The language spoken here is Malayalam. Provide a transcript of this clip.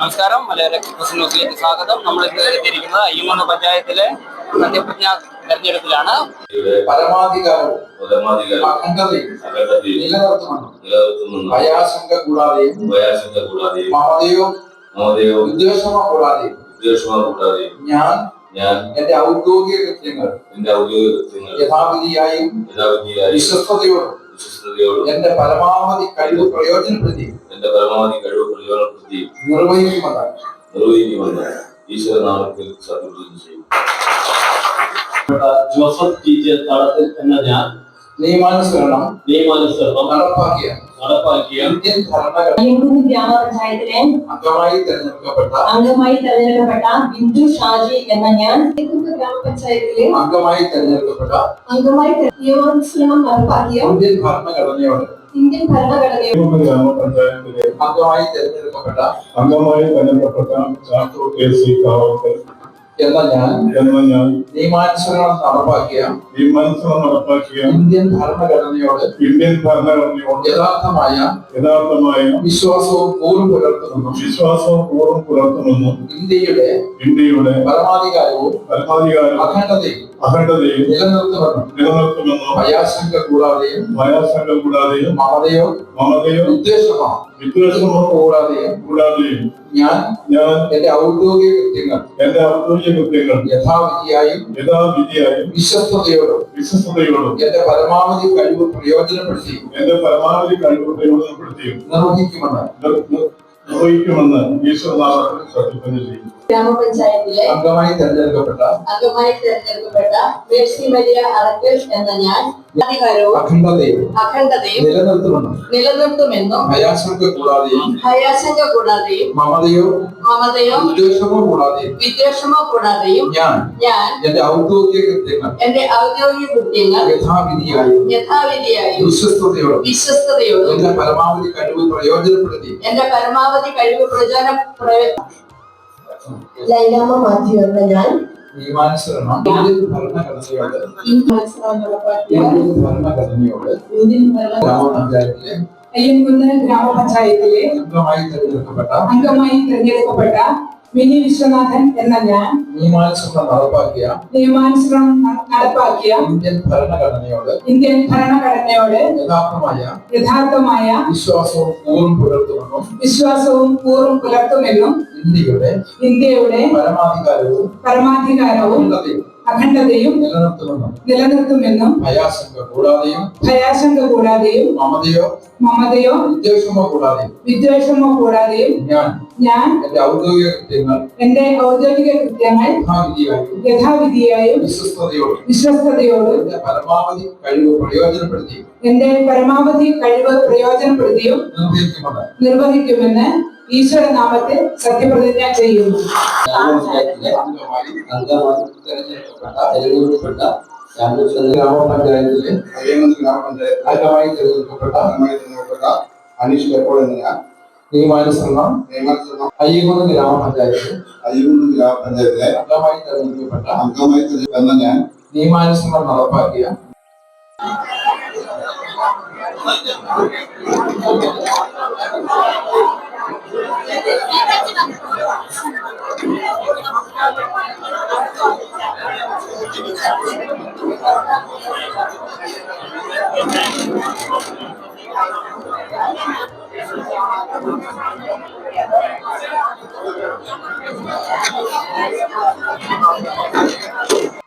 നമസ്കാരം. മലയാള എക്സ്പ്രസ് ന്യൂസിലേക്ക് സ്വാഗതം. നമ്മൾ ഇന്ന് എത്തിയിരിക്കുന്നത് അയ്യങ്കുന്ന് പഞ്ചായത്തിലെ സത്യപ്രജ്ഞ തെരഞ്ഞെടുപ്പിലാണ്. പരമാധികാരവും ഭയാശങ്ക കൂടാതെയും ഭയാശങ്ക കൂടാതെയും ഞാൻ ഞാൻ എന്റെ ഔദ്യോഗിക കൃത്യങ്ങൾ എന്റെ ഔദ്യോഗിക കൃത്യങ്ങൾ യഥാവിധിയായും യഥാവിധിയായി വിശ്വസ്തയോടും വിശ്വസ്തയോടും എന്റെ പരമാവധി കഴിവ് പ്രയോജനപ്പെടുത്തി. എന്റെ പരമാവധി കഴിവ് പ്രയോജനപ്പെടുത്തി. നിർവഹിക്കുമെന്ന് നിർവഹിക്കുമെന്ന് ഈശ്വരനാമത്തിൽ സത്യപ്രതിജ്ഞ ചെയ്യും. ജോസഫ് ടി ജെ തളത്തിൽ എന്ന ഞാൻ നിയമാനുസരണം നിയമാനുസരണം നടപ്പാക്കിയ നടപ്പാക്കിയ ഇന്ത്യൻ ഭരണഘടന ഗ്രാമപഞ്ചായത്തിലെ അംഗമായി തെരഞ്ഞെടുക്കപ്പെട്ട അംഗമായി തെരഞ്ഞെടുക്കപ്പെട്ട ബിന്ദു ഷാജി എന്ന ഞാൻ ഗ്രാമപഞ്ചായത്തിലെ അംഗമായി തെരഞ്ഞെടുക്കപ്പെട്ട അംഗമായി നിയമനുസരണം നടപ്പാക്കിയ ഇന്ത്യൻ ഭരണഘടനയോട് ഇന്ത്യൻ ഭരണഘടനയുടെ ഗ്രാമപഞ്ചായത്തിലെ അംഗമായി തെരഞ്ഞെടുക്കപ്പെട്ട അംഗമായി തെരഞ്ഞെടുക്കപ്പെട്ട ചാത്തൂർ കെ സി കാവക്കൽ എന്ന ഞാൻ എന്ന ഞാൻ നിയമാനുസരണം നടപ്പാക്കിയ തീരുമാനിച്ചത് നടപ്പാക്കിയ ഇന്ത്യൻ ഭരണഘടനയോട് ഇന്ത്യൻ ഭരണഘടനയോട് യഥാർത്ഥമായ യഥാർത്ഥമായ വിശ്വാസവും കൂറും പുലർത്തുമെന്നും വിശ്വാസവും പൂർവം പുലർത്തുമെന്നും ഇന്ത്യയുടെ ഇന്ത്യയുടെ പരമാധികാരവും പരമാധികാരം അഖണ്ഡതയും അഖണ്ഡതയും നിലനിർത്തുമെന്നും നിലനിർത്തുമെന്നും ഭയാശങ്ക കൂടാതെയും ഭയാശങ്ക കൂടാതെയും മമതയോ മമതയോ വിദ്വേഷമോ വിദ്വേഷമോ കൂടാതെയും കൂടാതെയും ഞാൻ ഞാൻ എന്റെ ഔദ്യോഗിക കൃത്യങ്ങൾ എന്റെ ഔദ്യോഗിക കൃത്യങ്ങൾ യഥാവിധിയായും യഥാവിധിയായും വിശ്വസ്തയോടും വിശ്വസ്തയോടും എന്റെ പരമാവധി കഴിവ് പ്രയോജനപ്പെടുത്തി എന്റെ പരമാവധി കഴിവ് പ്രയോജനപ്പെടുത്തിയും നിർവഹിക്കുമെന്ന് നിർ- നിർ- നിർവഹിക്കുമെന്ന് ഈശ്വരനാമത്തിൽ സത്യപ്രതിജ്ഞ ചെയ്യും ഗ്രാമപഞ്ചായത്തിലെ അംഗമായി തെരഞ്ഞെടുക്കപ്പെട്ട അംഗമായി തെരഞ്ഞെടുക്കപ്പെട്ട മേഴ്സി മരിയ അറക്കൽ എന്ന ഞാൻ അധികാരവും അഖണ്ഡതയും അഖണ്ഡതയും നിലനിർത്തുമെന്നും നിലനിർത്തുമെന്നും ഭയാശങ്ക കൂടാതെയും ഭയാശങ്ക കൂടാതെയും മമതയോ മമതയോ വിദ്വേഷമോ കൂടാതെയും വിദ്വേഷമോ കൂടാതെയും ഞാൻ ഞാൻ എന്റെ ഔദ്യോഗിക കൃത്യങ്ങൾ എന്റെ ഔദ്യോഗിക കൃത്യങ്ങൾ യഥാവിധിയായി യഥാവിധിയായും വിശ്വസ്തയോടും വിശ്വസ്തയോടും എന്റെ പരമാവധി കഴിവ് പ്രയോജനപ്പെടുത്തി എന്റെ പരമാവധി കഴിവ് പ്രചോദന ലൈലാമ മാത്യു എന്ന ഞാൻ. ഭരണഘടനയോട്. ഗ്രാമപഞ്ചായത്തിലെ അയ്യൻകുന്ന് ഗ്രാമപഞ്ചായത്തിലെ അംഗമായി തെരഞ്ഞെടുക്കപ്പെട്ട അംഗമായി തിരഞ്ഞെടുക്കപ്പെട്ട മിനി വിശ്വനാഥൻ എന്ന ഞാൻ. നിയമാനുസരണം നടപ്പാക്കിയ നിയമാനുസരണം ന- നടപ്പാക്കിയ ഇന്ത്യൻ ഭരണഘടനയോട് ഇന്ത്യൻ ഭരണഘടനയോട് യഥാർത്ഥമായ യഥാർത്ഥമായ വിശ്വാസവും കൂറും പുലർത്തുമെന്നും വിശ്വാസവും കൂറും പുലർത്തുമെന്നും ഇന്ത്യയുടെ ഇന്ത്യയുടെ പരമാധികാരവും പരമാധികാരവും അഖണ്ഡതയും നിലനിർത്തുമെന്നും നിലനിർത്തുമെന്നും ഭയാശങ്ക കൂടാതെയും ഭയാശങ്ക കൂടാതെയും മമതയോ മമതയോ വിദ്വേഷമോ കൂടാതെയും വിദ്വേഷമോ കൂടാതെയും ഞാൻ ഞാൻ എന്റെ ഔദ്യോഗിക കൃത്യങ്ങൾ എന്റെ ഔദ്യോഗിക കൃത്യങ്ങൾ യഥാവിധിയായും യഥാവിധിയായും വിശ്വസ്തയോടും വിശ്വസ്തയോടും എന്റെ പരമാവധി കഴിവ് പ്രയോജനപ്പെടുത്തി എന്റെ പരമാവധി കഴിവ് പ്രയോജനപ്പെടുത്തിയും നിർവഹിക്കുമെന്ന് നിർവഹിക്കുമെന്ന് ഈശ്വരനാമത്തിൽ സത്യപ്രതിജ്ഞ ചെയ്യുന്നു അംഗമായി അനീഷ് ഗ്രാമപഞ്ചായത്തിലെ അംഗമായി ഞാൻ നിയമാനുസരണം നടപ്പാക്കിയ Thank you.